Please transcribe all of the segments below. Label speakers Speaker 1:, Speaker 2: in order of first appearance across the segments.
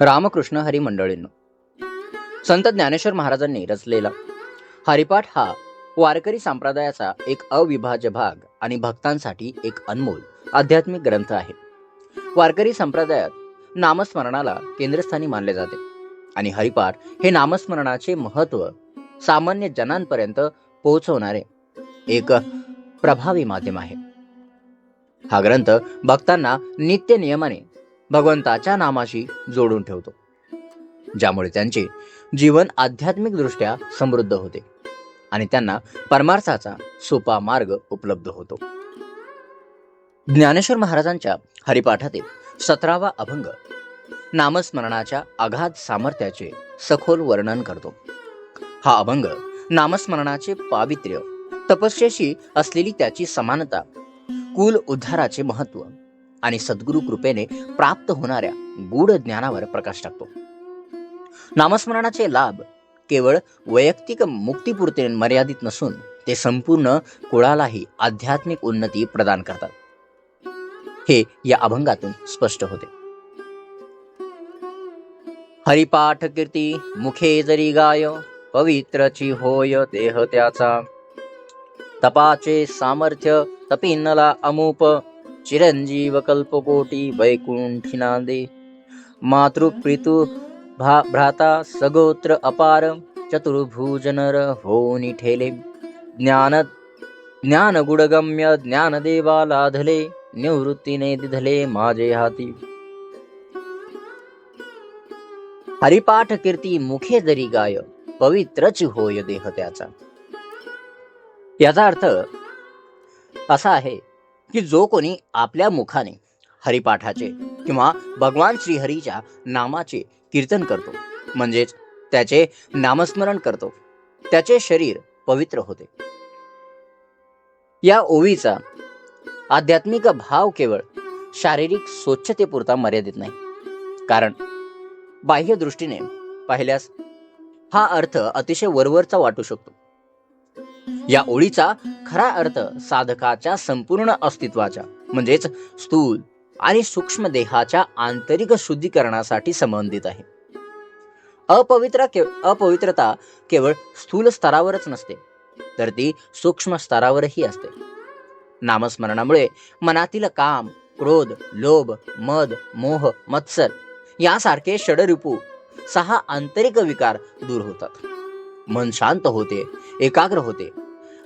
Speaker 1: रामकृष्ण हरी मंडळींनो संत ज्ञानेश्वर महाराजांनी रचलेला हरिपाठ हा वारकरी संप्रदायाचा एक अविभाज्य भाग आणि भक्तांसाठी एक अनमोल आध्यात्मिक ग्रंथ आहे. वारकरी संप्रदायात नामस्मरणाला केंद्रस्थानी मानले जाते आणि हरिपाठ हे नामस्मरणाचे महत्त्व सामान्य जनांपर्यंत पोहोचवणारे एक प्रभावी माध्यम आहे. हा ग्रंथ भक्तांना नित्य नियमाने भगवंताच्या नामाशी जोडून ठेवतो. ज्यामुळे त्यांचे जीवन आध्यात्मिक दृष्ट्या समृद्ध होते आणि त्यांना परमार्थाचा सोपा मार्ग उपलब्ध होतो. ज्ञानेश्वर महाराजांच्या हरिपाठातील सतरावा अभंग नामस्मरणाच्या आघात सामर्थ्याचे सखोल वर्णन करतो. हा अभंग नामस्मरणाचे पावित्र्य तपस्येशी असलेली त्याची समानता कुल उद्धाराचे महत्त्व आणि सद्गुरु कृपेने प्राप्त होणाऱ्या गूढ ज्ञानावर प्रकाश टाकतो. नामस्मरणाचे लाभ केवळ वैयक्तिक मुक्तीपुरते मर्यादित नसून ते संपूर्ण कुळालाही आध्यात्मिक उन्नती प्रदान करतात. हे या अभंगातून स्पष्ट होते. हरिपाठ कीर्ती मुखे जरी गाय पवित्रची होय देह त्याचा. तपाचे सामर्थ्य तपिनला अमूप चिरंजीव कल्पकोटी वैकुंठी नांदे मातृप्रितु भा भ्राता सगोत्र अपार चतुर्भुज नर होनी ठेले ज्ञान ज्ञान ज्ञानदेवालाधले निवृत्तीने दिधले माझे हाती। हरिपाठ कीर्ती मुखे जरी गाय पवित्रच होय देह त्याचा। याचा अर्थ असा आहे की जो कोणी आपल्या मुखाने हरिपाठाचे किंवा भगवान श्रीहरीच्या नामाचे कीर्तन करतो म्हणजेच त्याचे नामस्मरण करतो त्याचे शरीर पवित्र होते. या ओवीचा आध्यात्मिक भाव केवळ शारीरिक स्वच्छतेपुरता मर्यादित नाही कारण बाह्य दृष्टीने पाहिल्यास हा अर्थ अतिशय वरवरचा वाटू शकतो. या ओळीचा खरा अर्थ साधकाच्या संपूर्ण अस्तित्वाच्या म्हणजेच स्थूल आणि सूक्ष्म देहाच्या आंतरिक शुद्धीकरणासाठी संबंधित आहे. अपवित्र के अपवित्रता केवळ स्थूल स्तरावरच नसते तर ती सूक्ष्म स्तरावरही असते. नामस्मरणामुळे मनातील काम क्रोध लोभ मद मोह मत्सर यासारखे षडरिपू सहा आंतरिक विकार दूर होतात. मन शांत होते एकाग्र होते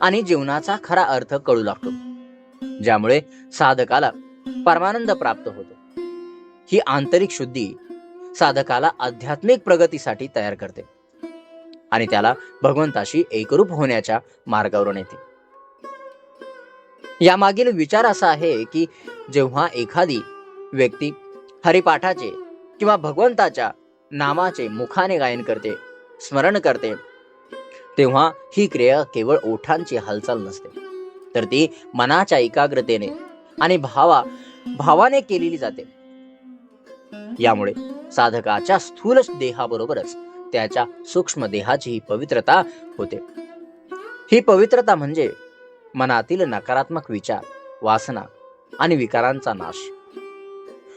Speaker 1: आणि जीवनाचा खरा अर्थ कळू लागतो. ज्यामुळे साधकाला परमानंद प्राप्त होतो. ही आंतरिक शुद्धी साधकाला आध्यात्मिक प्रगतीसाठी तयार करते आणि त्याला भगवंताशी एकरूप होण्याच्या मार्गावर नेते यामागील विचार असा आहे की जेव्हा एखादी व्यक्ती हरिपाठाचे किंवा भगवंताच्या नामाचे मुखाने गायन करते स्मरण करते तेव्हा ही क्रिया केवळ ओठांची हालचाल नसते तर ती मनाच्या एकाग्रतेने आणि भावा भावाने केलेली जाते. यामुळे साधकाच्या स्थूल देहाबरोबरच त्याच्या सूक्ष्म देहाचीही पवित्रता होते. ही पवित्रता म्हणजे मनातील नकारात्मक विचार वासना आणि विकारांचा नाश.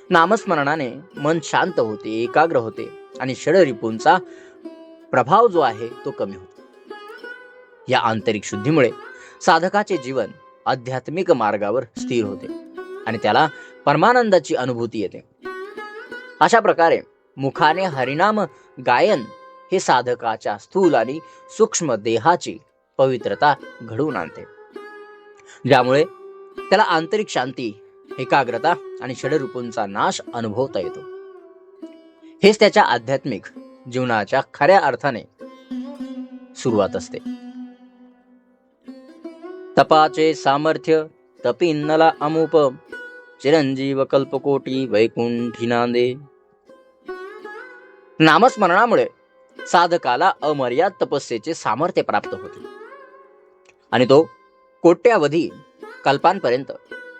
Speaker 1: नामस्मरणाने मन शांत होते एकाग्र होते आणि षडरिपूंचा प्रभाव जो आहे तो कमी होतो. या आंतरिक शुद्धीमुळे साधकाचे जीवन आध्यात्मिक मार्गावर स्थिर होते आणि त्याला परमानंदाची अनुभूती येते. अशा प्रकारे मुखाने हरिनाम गायन हे साधकाच्या स्थूल आणि सूक्ष्म देहाची पवित्रता घडवून आणते. ज्यामुळे त्याला आंतरिक शांती एकाग्रता आणि षडरूपूंचा नाश अनुभवता येतो. हेच त्याच्या आध्यात्मिक जीवनाच्या खऱ्या अर्थाने सुरुवात असते. तपाचे सामर्थ्य तपिन्नला अमुप चिरंजीव कल्पकोटी वैकुंठी नांदे. नामस्मरणामुळे साधकाला अमर्याद तपस्येचे सामर्थ्य प्राप्त होते. आणि तो कोट्यावधी कल्पांपर्यंत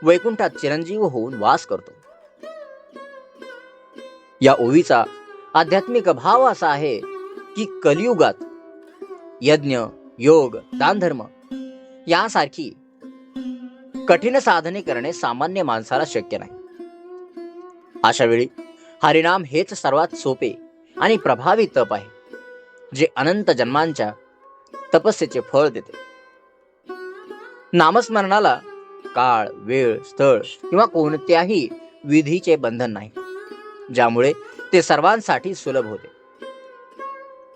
Speaker 1: वैकुंठात चिरंजीव होऊन वास करतो. या ओवीचा आध्यात्मिक भाव असा आहे की कलियुगात यज्ञ योग दानधर्म यासारखी कठीण साधने करणे सामान्य माणसाला शक्य नाही. अशा वेळी हरिनाम हेच सर्वात सोपे आणि प्रभावी तप आहे जे अनंत जन्मांच्या तपस्येचे फळ देते. नामस्मरणाला काळ वेळ स्थळ किंवा कोणत्याही विधीचे बंधन नाही ज्यामुळे ते सर्वांसाठी सुलभ होते.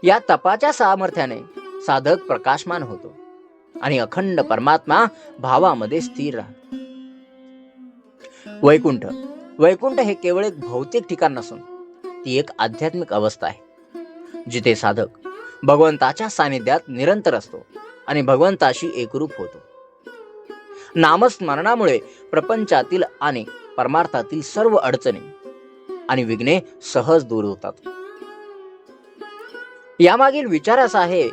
Speaker 1: या तपाच्या सामर्थ्याने साधक प्रकाशमान होतो. आणि अखंड परमात्मा भावामध्ये स्थिर राहतो. वैकुंठ. वैकुंठ हे केवळ एक भौतिक ठिकाण नसून ती एक आध्यात्मिक अवस्था आहे जिथे साधक भगवंताच्या सानिध्यात निरंतर असतो आणि भगवंताशी एकरूप होतो. नामस्मरणामुळे प्रपंचातील आणि परमार्थातील सर्व अडचणी आणि विघ्ने सहज दूर होतात. यामागील विचार असा आहे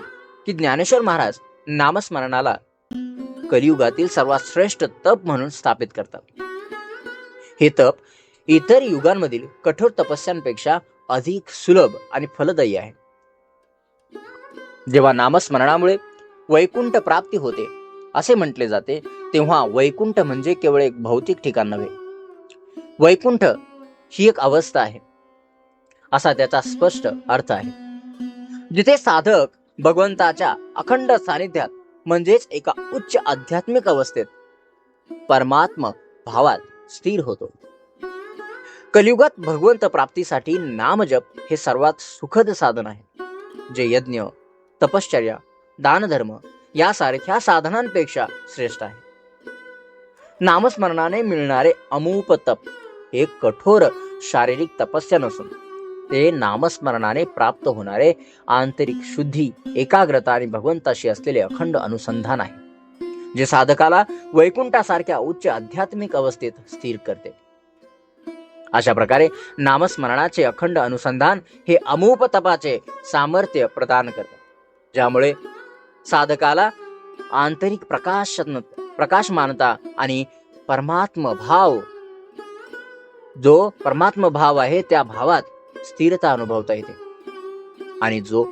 Speaker 1: की ज्ञानेश्वर महाराज नामस्मरणाला कलियुगातील सर्वात श्रेष्ठ तप म्हणून स्थापित करतात. हे तप इतर युगांमधील कठोर तपस्यांपेक्षा अधिक सुलभ आणि फलदायी आहे. जेव्हा नामस्मरणामुळे वैकुंठ प्राप्ती होते असे म्हटले जाते तेव्हा वैकुंठ म्हणजे केवळ एक भौतिक ठिकाण नव्हे. वैकुंठ ही एक अवस्था आहे असा त्याचा स्पष्ट अर्थ आहे. जिथे साधक भगवंताच्या अखंड सानिध्यात म्हणजेच एका उच्च आध्यात्मिक अवस्थेत परमात्म भावात स्थिर होतो. कलियुगात भगवंत प्राप्तीसाठी नामजप हे सर्वात सुखद साधन आहे. जे यज्ञ तपश्चर्या दानधर्म यासारख्या साधनांपेक्षा श्रेष्ठ आहे. नामस्मरणाने मिळणारे अमूप तप हे कठोर शारीरिक तपस्या नसून ते नामस्मरणाने प्राप्त होणारे आंतरिक शुद्धी एकाग्रता आणि भगवंताशी असलेले अखंड अनुसंधान आहे जे साधकाला वैकुंठासारख्या उच्च आध्यात्मिक अवस्थेत स्थिर करते. अशा प्रकारे नामस्मरणाचे अखंड अनुसंधान हे अमूप तपाचे सामर्थ्य प्रदान करते ज्यामुळे साधकाला आंतरिक प्रकाश प्रकाशमानता आणि परमात्म भाव जो परमात्म भाव आहे त्या भावात स्थिरता अनुभवता येते. आणि जो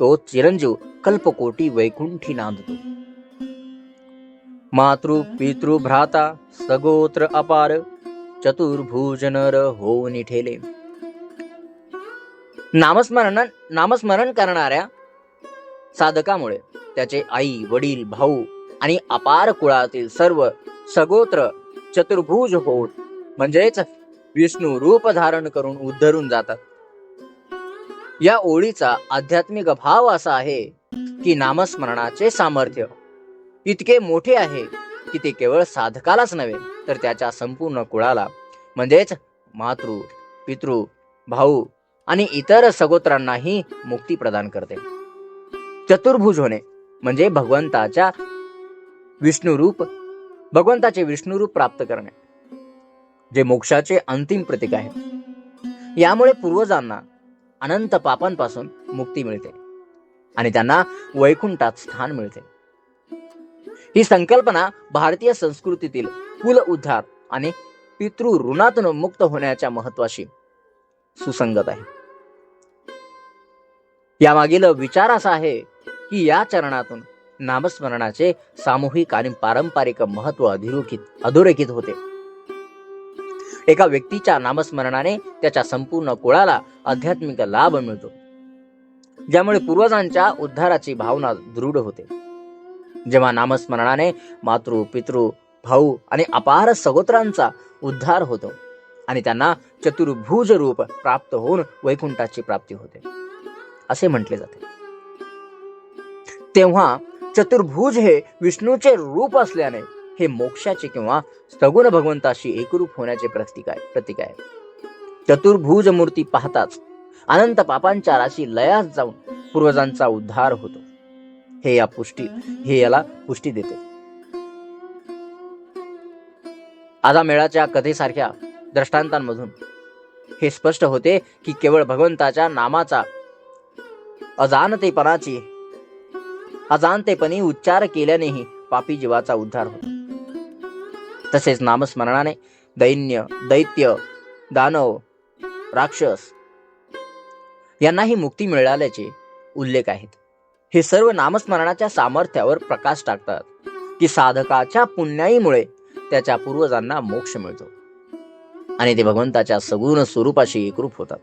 Speaker 1: तो चिरंजीव कल्पकोटी वैकुंठी नांदतो. मातृ पितृ भ्राता सगोत्र अपार चतुर्भुज नर होऊन ठेले. नामस्मरण नामस्मरण करणाऱ्या साधकामुळे त्याचे आई वडील भाऊ आणि अपार कुळातील सर्व सगोत्र चतुर्भुज होऊन म्हणजेच विष्णू रूप धारण करून उद्धरून जातात. या ओळीचा आध्यात्मिक भाव असा आहे की नामस्मरणाचे सामर्थ्य. इतके मोठे आहे की ते केवळ साधकालाच नव्हे तर त्याच्या संपूर्ण कुळाला म्हणजेच मातृ पितृ भाऊ आणि इतर सगोत्रांनाही मुक्ती प्रदान करते. चतुर्भुज होणे म्हणजे भगवंताच्या विष्णुरूप भगवंताचे विष्णुरूप प्राप्त करणे जे मोक्षाचे अंतिम प्रतीक आहे. यामुळे पूर्वजांना अनंत पापांपासून मुक्ती मिळते. आणि त्यांना वैकुंठात स्थान मिळते. ही संकल्पना भारतीय संस्कृतीतील कुल उद्धार आणि पितृ ऋणातून मुक्त होण्याच्या महत्वाशी सुसंगत आहे. यामागील विचार असा आहे की या चरणातून नामस्मरणाचे सामूहिक आणि पारंपरिक महत्त्व अधोरेखित अधोरेखित होते. एका व्यक्तीच्या नामस्मरणाने त्याच्या संपूर्ण कुळाला आध्यात्मिक लाभ मिळतो. ज्यामुळे पूर्वजांच्या उद्धाराची भावना दृढ होते. जेव्हा नामस्मरणाने मातृ पितृ भाऊ आणि अपार सगोत्रांचा उद्धार होतो आणि त्यांना चतुर्भुज रूप प्राप्त होऊन वैकुंठाची प्राप्ती होते. असे म्हटले जाते. तेव्हा चतुर्भुज हे विष्णूचे रूप असल्याने हे मोक्षाचे किंवा सगुण भगवंताशी एकरूप होण्याचे प्रतीक आहे प्रतीक आहे. चतुर्भुज मूर्ती पाहताच अनंत पापांच्या राशी लयास जाऊन पूर्वजांचा उद्धार होतो. हे या पुष्टी हे याला पुष्टी देते. आजा मेळाच्या कथेसारख्या दृष्टांतांमधून हे स्पष्ट होते की केवळ भगवंताच्या नामाचा अजानतेपणाची अजानतेपणी उच्चार केल्यानेही पापी जीवाचा उद्धार होतो. तसेच नामस्मरणाने दैन्य दैत्य दानव राक्षस यांनाही मुक्ती मिळाल्याचे उल्लेख आहेत. हे सर्व नामस्मरणाच्या सामर्थ्यावर प्रकाश टाकतात की साधकाच्या पुण्याईमुळे त्याच्या पूर्वजांना मोक्ष मिळतो. आणि ते भगवंताच्या सगुण स्वरूपाशी एकरूप होतात.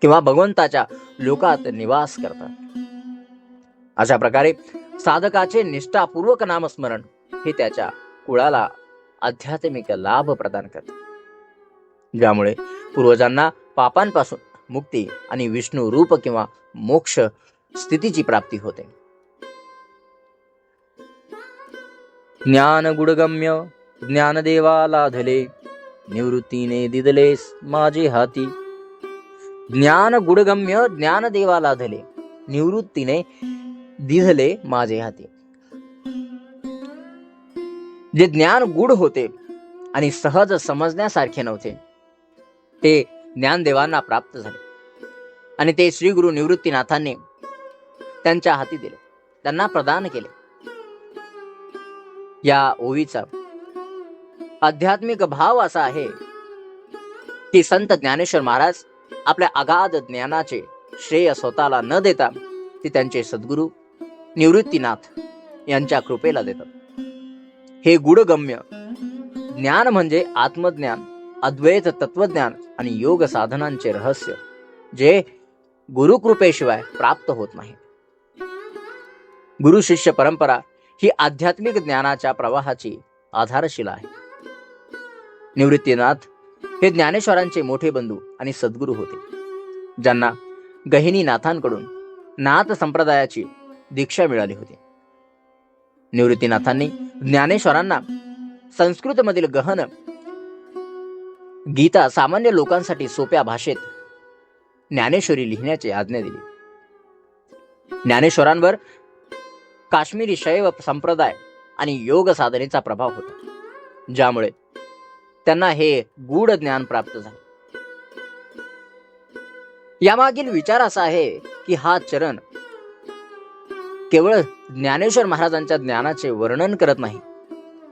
Speaker 1: किंवा भगवंताच्या लोकात निवास करतात. अशा प्रकारे साधकाचे निष्ठापूर्वक नामस्मरण हे त्याच्या कुळाला आध्यात्मिक लाभ प्रदान करते. ज्यामुळे पूर्वजांना पापांपासून मुक्ती आणि विष्णू रूप किंवा मोक्ष स्थितीची प्राप्ती होते. ज्ञान गुडगम्य ज्ञानदेवा लाधले निवृत्तीने दिदलेस माझे हाती. ज्ञान गुडगम्य ज्ञानदेवा लाधले निवृत्तीने दिधले माझे हाती. जे ज्ञान गुढ होते आणि सहज समजण्यासारखे नव्हते. ते ज्ञानदेवांना प्राप्त झाले. आणि ते श्री गुरु निवृत्तीनाथांनी त्यांच्या हाती दिले. त्यांना प्रदान केले. या ओवीचा आध्यात्मिक भाव असा आहे की संत ज्ञानेश्वर महाराज आपल्या अगाध ज्ञानाचे श्रेय स्वतःला न देता ते त्यांचे सद्गुरू निवृत्तीनाथ यांच्या कृपेला देतात. हे गुडगम्य ज्ञान म्हणजे आत्मज्ञान अद्वैत तत्वज्ञान आणि योग साधनांचे रहस्य जे गुरुकृपेशिवाय प्राप्त होत नाही. गुरु शिष्य परंपरा ही आध्यात्मिक ज्ञानाच्या प्रवाहाची आधारशिला आहे. निवृत्तीनाथ हे ज्ञानेश्वरांचे मोठे बंधू आणि सद्गुरू होते ज्यांना गहिनी नाथांकडून नाथ संप्रदायाची दीक्षा मिळाली होती. निवृत्तीनाथांनी ज्ञानेश्वरांना संस्कृतमधील गहन गीता सामान्य लोकांसाठी सोप्या भाषेत ज्ञानेश्वरी लिहिण्याची आज्ञा दिली. ज्ञानेश्वरांवर काश्मीरी शैव संप्रदाय आणि योग साधनेचा प्रभाव होता ज्यामुळे त्यांना हे गूढ ज्ञान प्राप्त झाले. यामागील विचार असा आहे की हा चरण केवळ ज्ञानेश्वर महाराजांच्या ज्ञानाचे वर्णन करत नाही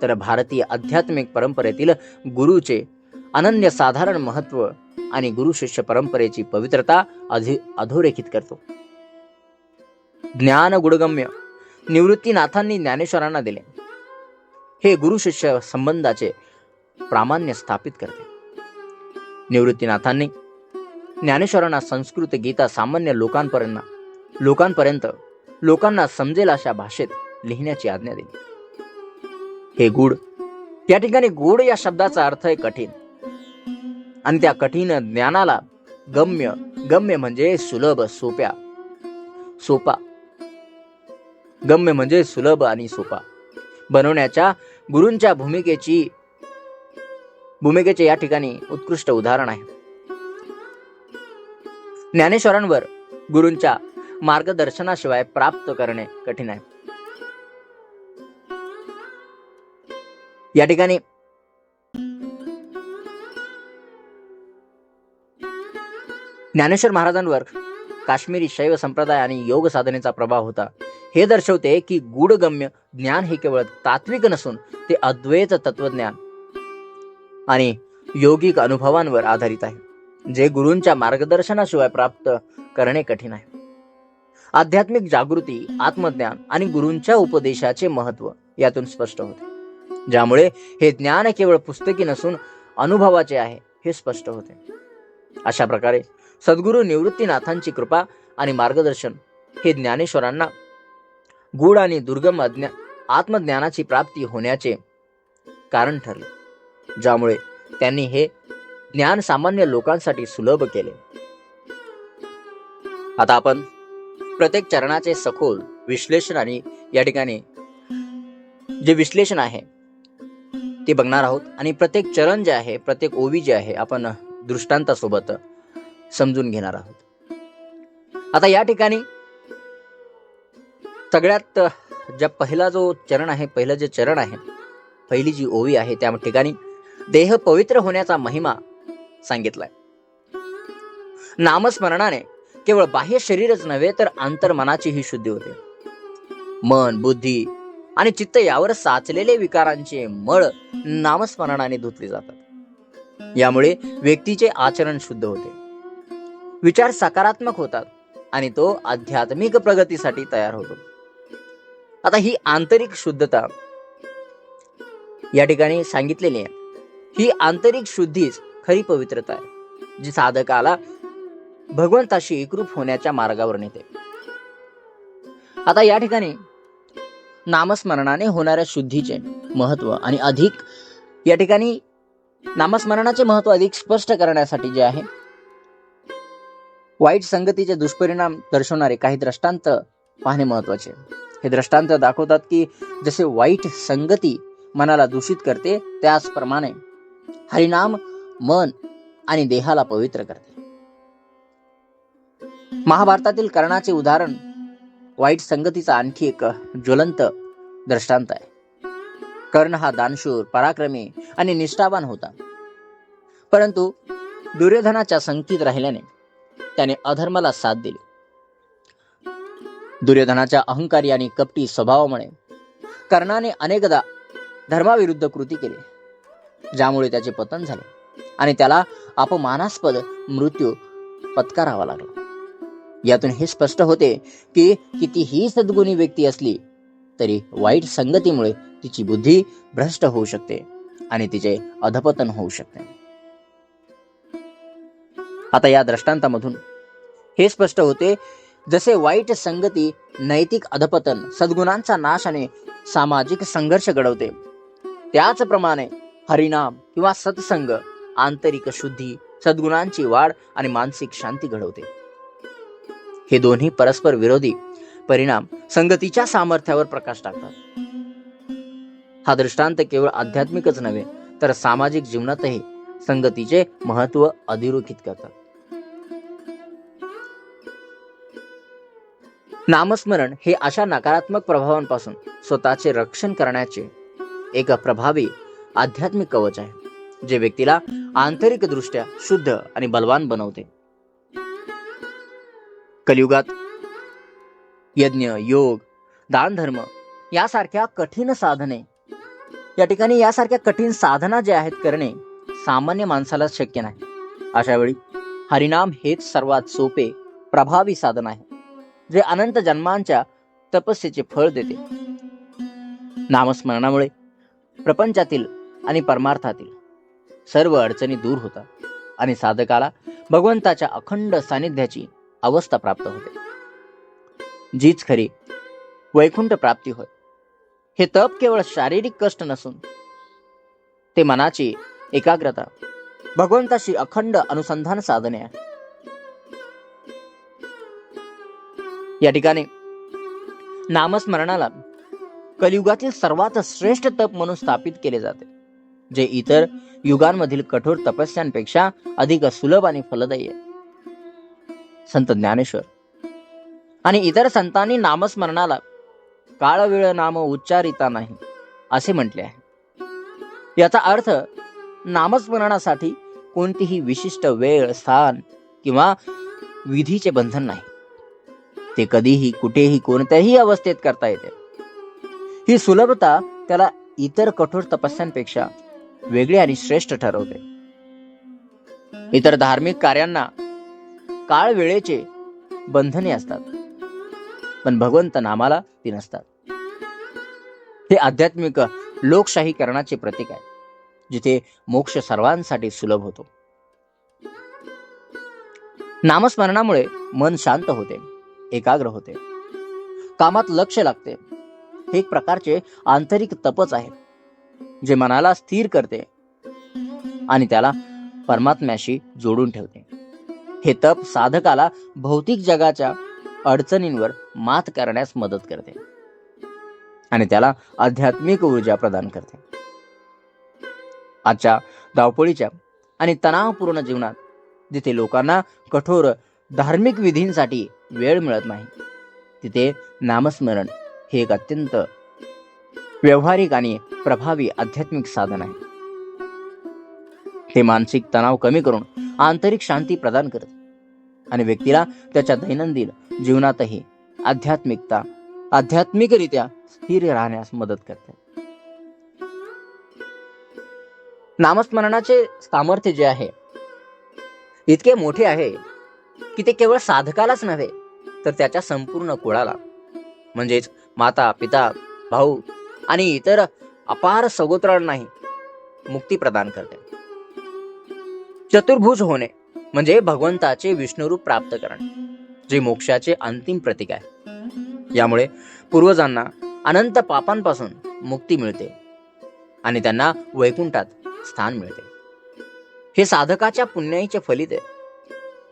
Speaker 1: तर भारतीय आध्यात्मिक परंपरेतील गुरुचे अनन्य साधारण महत्त्व आणि गुरु शिष्य परंपरेची पवित्रता अधि अधोरेखित करतो. ज्ञान गुणगम्य निवृत्तीनाथांनी ज्ञानेश्वरांना दिले. हे गुरु शिष्य संबंधाचे प्रामाण्य स्थापित करते. निवृत्तीनाथांनी ज्ञानेश्वरांना संस्कृत गीता सामान्य लोकांपर्यंत लोकांपर्यंत लोकांना समजेल अशा भाषेत लिहिण्याची आज्ञा दिली. हे गुड या ठिकाणी गुड या शब्दाचा अर्थ आहे कठीण. आणि त्या कठीण ज्ञानाला गम्य गम्य म्हणजे सुलभ सोप्या. सोपा. गम्य म्हणजे सुलभ आणि सोपा. बनवण्याच्या गुरूंच्या भूमिकेची भूमिकेचे या ठिकाणी उत्कृष्ट उदाहरण आहे. ज्ञानेश्वरांवर गुरूंच्या मार्गदर्शनाशिवाय प्राप्त करणे कठीण आहे. या ठिकाणी ज्ञानेश्वर महाराजांवर काश्मीरी शैव संप्रदाय आणि योग साधनेचा प्रभाव होता. हे दर्शवते की गूढगम्य ज्ञान हे केवळ तात्विक नसून ते अद्वैत तत्वज्ञान आणि योगिक अनुभवांवर आधारित आहे जे गुरूंच्या मार्गदर्शनाशिवाय प्राप्त करणे कठीण आहे. आध्यात्मिक जागृती आत्मज्ञान आणि गुरूंच्या उपदेशाचे महत्त्व यातून स्पष्ट होते. ज्यामुळे हे ज्ञान केवळ पुस्तकी नसून अनुभवाचे आहे हे स्पष्ट होते. अशा प्रकारे सद्गुरू निवृत्तीनाथांची कृपा आणि मार्गदर्शन हे ज्ञानेश्वरांना गूढ आणि दुर्गम अज्ञा आत्मज्ञानाची प्राप्ती होण्याचे कारण ठरले. ज्यामुळे त्यांनी हे ज्ञान सामान्य लोकांसाठी सुलभ केले. आता आपण प्रत्येक चरणाचे सखोल विश्लेषण आणि या ठिकाणी जे विश्लेषण आहे ते बघणार आहोत. आणि प्रत्येक चरण जे आहे प्रत्येक ओवी जे आहे आपण दृष्टांतासोबत समजून घेणार आहोत. आता या ठिकाणी सगळ्यात ज्या पहिला जो चरण आहे पहिलं जे चरण आहे पहिली जी ओवी आहे त्या ठिकाणी देह पवित्र होण्याचा महिमा सांगितलाय. नामस्मरणाने केवळ बाह्य शरीरच नव्हे तर अंतर्मनाचीही शुद्धी होते. मन बुद्धी आणि चित्त यावर साचलेले विकारांचे मळ नामस्मरणाने धुतले जातात. यामुळे व्यक्तीचे आचरण शुद्ध होते. विचार सकारात्मक होतात आणि तो आध्यात्मिक प्रगतीसाठी तयार होतो. आता ही आंतरिक शुद्धता या ठिकाणी सांगितलेली आहे. ही आंतरिक शुद्धीच खरी पवित्रता आहे जी साधकाला भगवंताशी एकरूप होण्याच्या मार्गावर नेते. आता या ठिकाणी नामस्मरणाने होणाऱ्या शुद्धीचे महत्त्व आणि अधिक या ठिकाणी नामस्मरणाचे महत्त्व अधिक स्पष्ट करण्यासाठी जे आहे वाईट संगतीचे दुष्परिणाम दर्शवणारे काही दृष्टांत पाहणे महत्त्वाचे. हे दृष्टांत दाखवतात की जसे वाईट संगती मनाला दूषित करते त्याचप्रमाणे हरिनाम मन आणि देहाला पवित्र करते. महाभारतातील कर्णाचे उदाहरण वाईट संगतीचा आणखी एक ज्वलंत दृष्टांत आहे. कर्ण हा दानशूर पराक्रमी आणि निष्ठावान होता. परंतु दुर्योधनाच्या संगतीत राहिल्याने त्याने अधर्माला साथ दिली. दुर्योधनाच्या अहंकारी आणि कपटी स्वभावामुळे कर्णाने अनेकदा धर्माविरुद्ध कृती केली ज्यामुळे त्याचे पतन झाले आणि त्याला अपमानास्पद मृत्यू पत्करावा लागला. यातून हे स्पष्ट होते की कितीही सद्गुणी व्यक्ती असली तरी वाईट संगतीमुळे तिची बुद्धी भ्रष्ट होऊ शकते आणि तिचे अधपतन होऊ शकते. आता या दृष्टांतामधून हे स्पष्ट होते जसे वाईट संगती नैतिक अधपतन सद्गुणांचा नाश आणि सामाजिक संघर्ष घडवते त्याचप्रमाणे हरिनाम किंवा सत्संग आंतरिक शुद्धी सद्गुणांची वाढ आणि मानसिक शांती घडवते. हे दोन्ही परस्पर विरोधी परिणाम संगतीच्या सामर्थ्यावर प्रकाश टाकतात. हा दृष्टांत केवळ आध्यात्मिकच नव्हे तर सामाजिक जीवनातही संगतीचे महत्त्व अधोरेखित करतात. नामस्मरण हे अशा नकारात्मक प्रभावांपासून स्वतःचे रक्षण करण्याचे एक प्रभावी आध्यात्मिक कवच आहे जे व्यक्तीला आंतरिकदृष्ट्या शुद्ध आणि बलवान बनवते. कलियुगात. यज्ञ योग दानधर्म यासारख्या कठीण साधने. या ठिकाणी यासारख्या कठीण साधना ज्या आहेत करणे सामान्य माणसाला शक्य नाही. अशा वेळी हरिनाम हेच सर्वात सोपे प्रभावी साधन आहे जे अनंत जन्मांच्या तपस्येचे फळ देते. नामस्मरणामुळे प्रपंचातील आणि परमार्थातील सर्व अडचणी दूर होतात आणि साधकाला भगवंताच्या अखंड सानिध्याची अवस्था प्राप्त होते. जीच खरी वैकुंठ प्राप्ती होय. हे तप केवळ शारीरिक कष्ट नसून ते मनाची एकाग्रता भगवंताशी अखंड अनुसंधान साधने आहे. या ठिकाणी नामस्मरणाला कलियुगातील सर्वात श्रेष्ठ तप म्हणून स्थापित केले जाते जे इतर युगांमधील कठोर तपस्यांपेक्षा अधिक सुलभ आणि फलदायी आहे. संत ज्ञानेश्वर. आणि इतर संतांनी नामस्मरणाला काळवेळ नाम उच्चारिता नाही असे म्हटले आहे. याचा अर्थ नामस्मरणासाठी कोणतीही विशिष्ट वेळ स्थान किंवा विधीचे बंधन नाही. ते कधीही कुठेही कोणत्याही अवस्थेत करता येते. ही सुलभता त्याला इतर कठोर तपस्यांपेक्षा वेगळी आणि श्रेष्ठ ठरवते. इतर धार्मिक कार्यांना काळ वेळेचे बंधने असतात. पण भगवंत नामाला ती नसतात. हे आध्यात्मिक लोकशाहीकरणाचे प्रतीक आहे जिथे मोक्ष सर्वांसाठी सुलभ होतो. नामस्मरणामुळे मन शांत होते एकाग्र होते. कामात लक्ष लागते. हे एक प्रकारचे आंतरिक तपच आहे जे मनाला स्थिर करते आणि त्याला परमात्म्याशी जोडून ठेवते. हे तप साधकाला भौतिक जगाच्या अडचणींवर मात करण्यास मदत करते. आणि त्याला आध्यात्मिक ऊर्जा प्रदान करते. आजच्या धावपळीच्या आणि तणावपूर्ण जीवनात जिथे लोकांना कठोर धार्मिक विधींसाठी वेळ मिळत नाही तिथे नामस्मरण हे एक अत्यंत व्यवहारिक आणि प्रभावी आध्यात्मिक साधन आहे. ते मानसिक तणाव कमी करून आंतरिक शांती प्रदान करते. आणि व्यक्तीला त्याच्या दैनंदिन जीवनातही आध्यात्मिकता आध्यात्मिकरित्या स्थिर राहण्यास मदत करते. नामस्मरणाचे सामर्थ्य जे आहे इतके मोठे आहे की ते केवळ साधकालाच नव्हे तर त्याच्या संपूर्ण कुळाला म्हणजेच माता पिता भाऊ आणि इतर अपार सगोत्रांनाही मुक्ती प्रदान करते. चतुर्भुज होणे म्हणजे भगवंताचे विष्णुरूप प्राप्त करणे जे मोक्षाचे अंतिम प्रतीक आहे. यामुळे पूर्वजांना अनंत पापांपासून मुक्ती मिळते आणि त्यांना वैकुंठात स्थान मिळते. हे साधकाच्या पुण्याईचे फलित आहे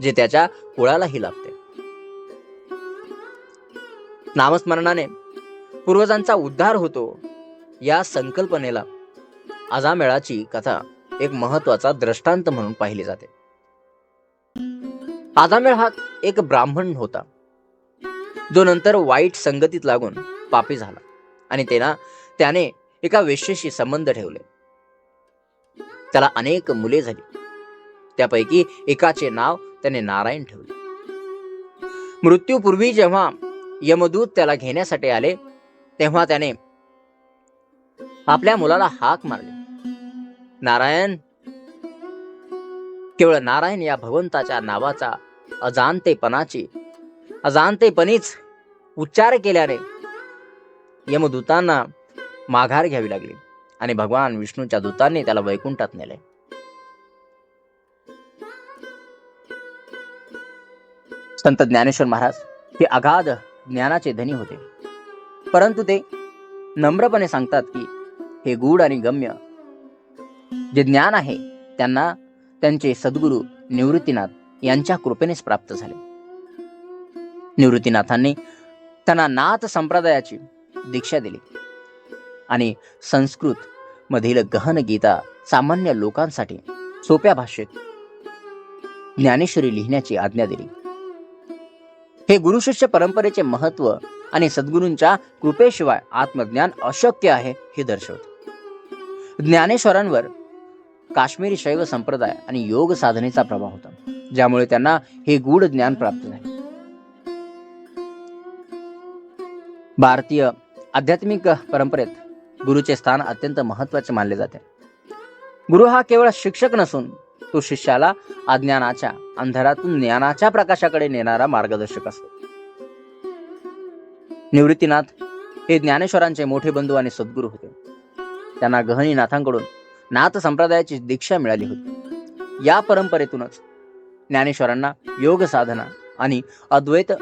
Speaker 1: जे त्याच्या कुळालाही लाभते. नामस्मरणाने पूर्वजांचा उद्धार होतो या संकल्पनेला आजामेळाची कथा एक महत्त्वाचा दृष्टांत म्हणून पाहिली जाते. आजामेळ हा एक ब्राह्मण होता. जो नंतर वाईट संगतीत लागून पापी झाला आणि तेना त्याने एका वेश्येशी संबंध ठेवले. त्याला अनेक मुले झाली. त्यापैकी एकाचे नाव त्याने नारायण ठेवले. मृत्यूपूर्वी जेव्हा यमदूत त्याला घेण्यासाठी आले तेव्हा त्याने आपल्या मुलाला हाक मारली. नारायण केवळ नारायण या भगवंताच्या नावाचा अजाणतेपणाची अजाणतेपणीच उच्चार केल्याने यमदूतांना माघार घ्यावी लागली आणि भगवान विष्णूच्या दूतांनी त्याला वैकुंठात नेले. संत ज्ञानेश्वर महाराज हे अगाध ज्ञानाचे धनी होते. परंतु ते नम्रपणे सांगतात की हे गूढ आणि गम्य जे ज्ञान आहे त्यांना त्यांचे सद्गुरू निवृत्तीनाथ यांच्या कृपेनेच प्राप्त झाले. निवृत्तीनाथांनी त्यांना नाथ संप्रदायाची दीक्षा दिली. आणि संस्कृत मधील गहन गीता सामान्य लोकांसाठी सोप्या भाषेत ज्ञानेश्वरी लिहिण्याची आज्ञा दिली. हे गुरुशिष्य परंपरेचे महत्त्व आणि सद्गुरूंच्या कृपेशिवाय आत्मज्ञान अशक्य आहे हे दर्शवते. ज्ञानेश्वरांवर काश्मीरी शैव संप्रदाय आणि योग साधनेचा प्रभाव होता ज्यामुळे त्यांना हे गूढ ज्ञान प्राप्त झाले. भारतीय आध्यात्मिक परंपरेत गुरुचे स्थान अत्यंत महत्त्वाचे मानले जाते. गुरु हा केवळ शिक्षक नसून तो शिष्याला अज्ञानाच्या अंधारातून ज्ञानाच्या प्रकाशाकडे नेणारा मार्गदर्शक असतो. निवृत्तीनाथ हे ज्ञानेश्वरांचे मोठे बंधू आणि सद्गुरू होते. त्यांना गहनीनाथांकडून नाथ संप्रदायाची दीक्षा मिळाली होती. या परंपरेतूनच ज्ञानेश्वरांना योग साधना आणि अद्वैत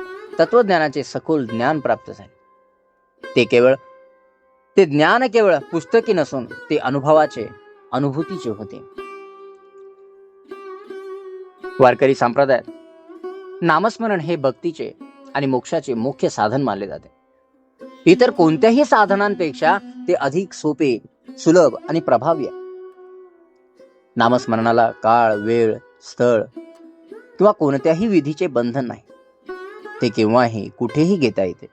Speaker 1: तत्वज्ञानाचे सखोल ज्ञान प्राप्त झाले. ते केवळ ते ज्ञान केवळ पुस्तकी नसून ते अनुभवाचे अनुभूतीचे होते. वारकरी संप्रदायात नामस्मरण हे भक्तीचे आणि मोक्षाचे मुख्य साधन मानले जाते. इतर कोणत्याही साधनांपेक्षा ते अधिक सोपे सुलभ आणि प्रभावी आहे. नामस्मरणाला काळ वेळ स्थळ किंवा कोणत्याही विधीचे बंधन नाही. ते केव्हाही कुठेही घेता येते.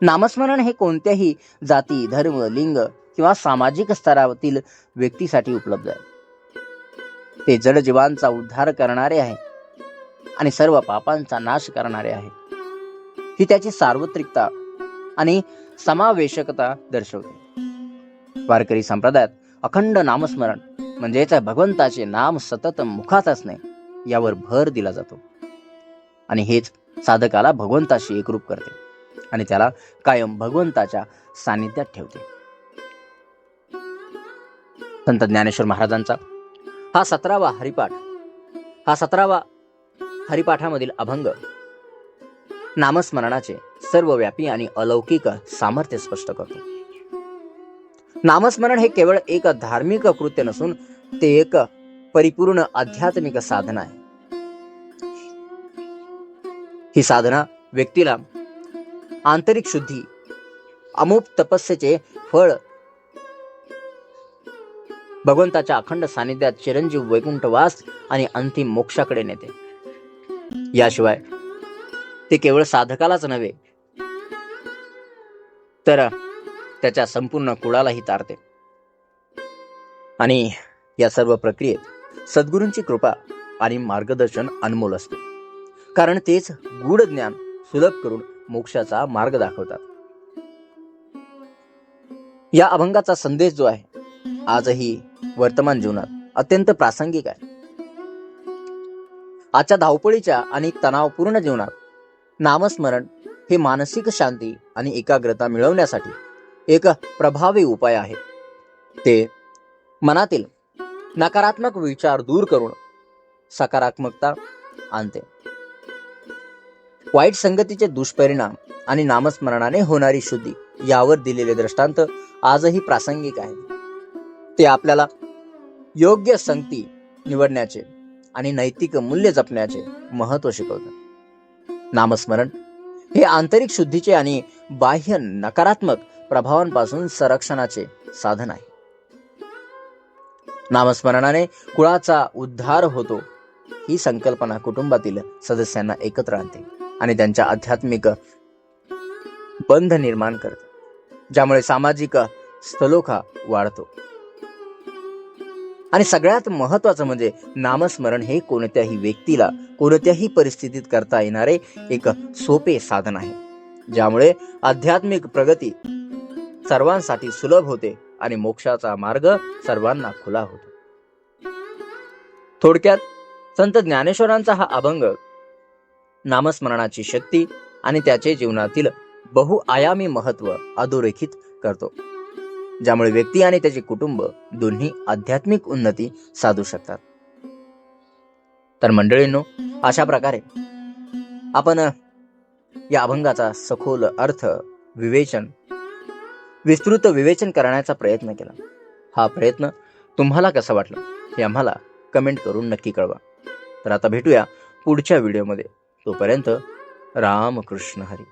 Speaker 1: नामस्मरण हे कोणत्याही जाती धर्म लिंग किंवा सामाजिक स्तरावरील व्यक्तीसाठी उपलब्ध आहे. ते जडजीवांचा उद्धार करणारे आहे आणि सर्व पापांचा नाश करणारे आहे. ही त्याची सार्वत्रिकता आणि समावेशकता दर्शवते. वारकरी संप्रदायात अखंड नामस्मरण म्हणजेच भगवंताचे नाम सतत मुखात असणे यावर भर दिला जातो. आणि हेच साधकाला भगवंताशी एकरूप करते आणि त्याला कायम भगवंताच्या सानिध्यात ठेवते. संत ज्ञानेश्वर महाराजांचा हा सतरावा हरिपाठ हा सतरावा हरिपाठामधील अभंग नामस्मरणाचे सर्वव्यापी आणि अलौकिक सामर्थ्य स्पष्ट करतो. नामस्मरण हे केवळ एक धार्मिक कृत्य नसून ते एक परिपूर्ण आध्यात्मिक साधना आहे. ही साधना व्यक्तीला आंतरिक शुद्धी अमुप तपस्येचे फळ भगवंताच्या अखंड सानिध्यात चिरंजीव वैकुंठवास आणि अंतिम मोक्षाकडे नेते. याशिवाय ते केवळ साधकालाच नव्हे तर त्याच्या संपूर्ण कुळालाही तारते. आणि या सर्व प्रक्रियेत सद्गुरूंची कृपा आणि मार्गदर्शन अनमोल असते. कारण तेच गूढ ज्ञान सुलभ करून मोक्षाचा मार्ग दाखवतात. या अभंगाचा संदेश जो आहे आजही वर्तमान जीवनात अत्यंत प्रासंगिक आहे. आजच्या धावपळीच्या आणि तणावपूर्ण जीवनात नामस्मरण हे मानसिक शांती आणि एकाग्रता मिळवण्यासाठी एक प्रभावी उपाय आहे. ते मनातील नकारात्मक विचार दूर करून सकारात्मकता आणते. वाईट संगतीचे दुष्परिणाम आणि नामस्मरणाने होणारी शुद्धी यावर दिलेले दृष्टांत आजही प्रासंगिक आहे ते आपल्याला योग्य संगती निवडण्याचे आणि नैतिक मूल्य जपण्याचे महत्त्व शिकवतात नामस्मरण हे आंतरिक शुद्धीचे आणि बाह्य नकारात्मक प्रभावांपासून संरक्षणाचे साधन आहे. नामस्मरणाने कुळाचा उद्धार होतो ही संकल्पना कुटुंबातील सदस्यांना एकत्र आणते आणि त्यांच्या आध्यात्मिक बंध निर्माण करते ज्यामुळे सामाजिक स्थलोखा वाढतो. आणि सगळ्यात महत्वाचं म्हणजे नामस्मरण हे कोणत्याही व्यक्तीला कोणत्याही परिस्थितीत करता येणारे एक सोपे साधन आहे ज्यामुळे आध्यात्मिक प्रगती सर्वांसाठी सुलभ होते आणि मोक्षाचा मार्ग सर्वांना खुला होतो. थोडक्यात संत ज्ञानेश्वरांचा हा अभंग नामस्मरणाची शक्ती आणि त्याचे जीवनातील बहुआयामी महत्त्व अधोरेखित करतो. ज्यामुळे व्यक्ती आणि त्याचे कुटुंब दोन्ही आध्यात्मिक उन्नती साधू शकतात. तर मंडळींनो अशा प्रकारे आपण या अभंगाचा सखोल अर्थ विवेचन विस्तृत विवेचन करण्याचा प्रयत्न केला. हा प्रयत्न तुम्हाला कसा वाटला हे आम्हाला कमेंट करून नक्की कळवा. तर आता भेटूया पुढच्या व्हिडिओमध्ये तोपर्यंत रामकृष्ण हरी.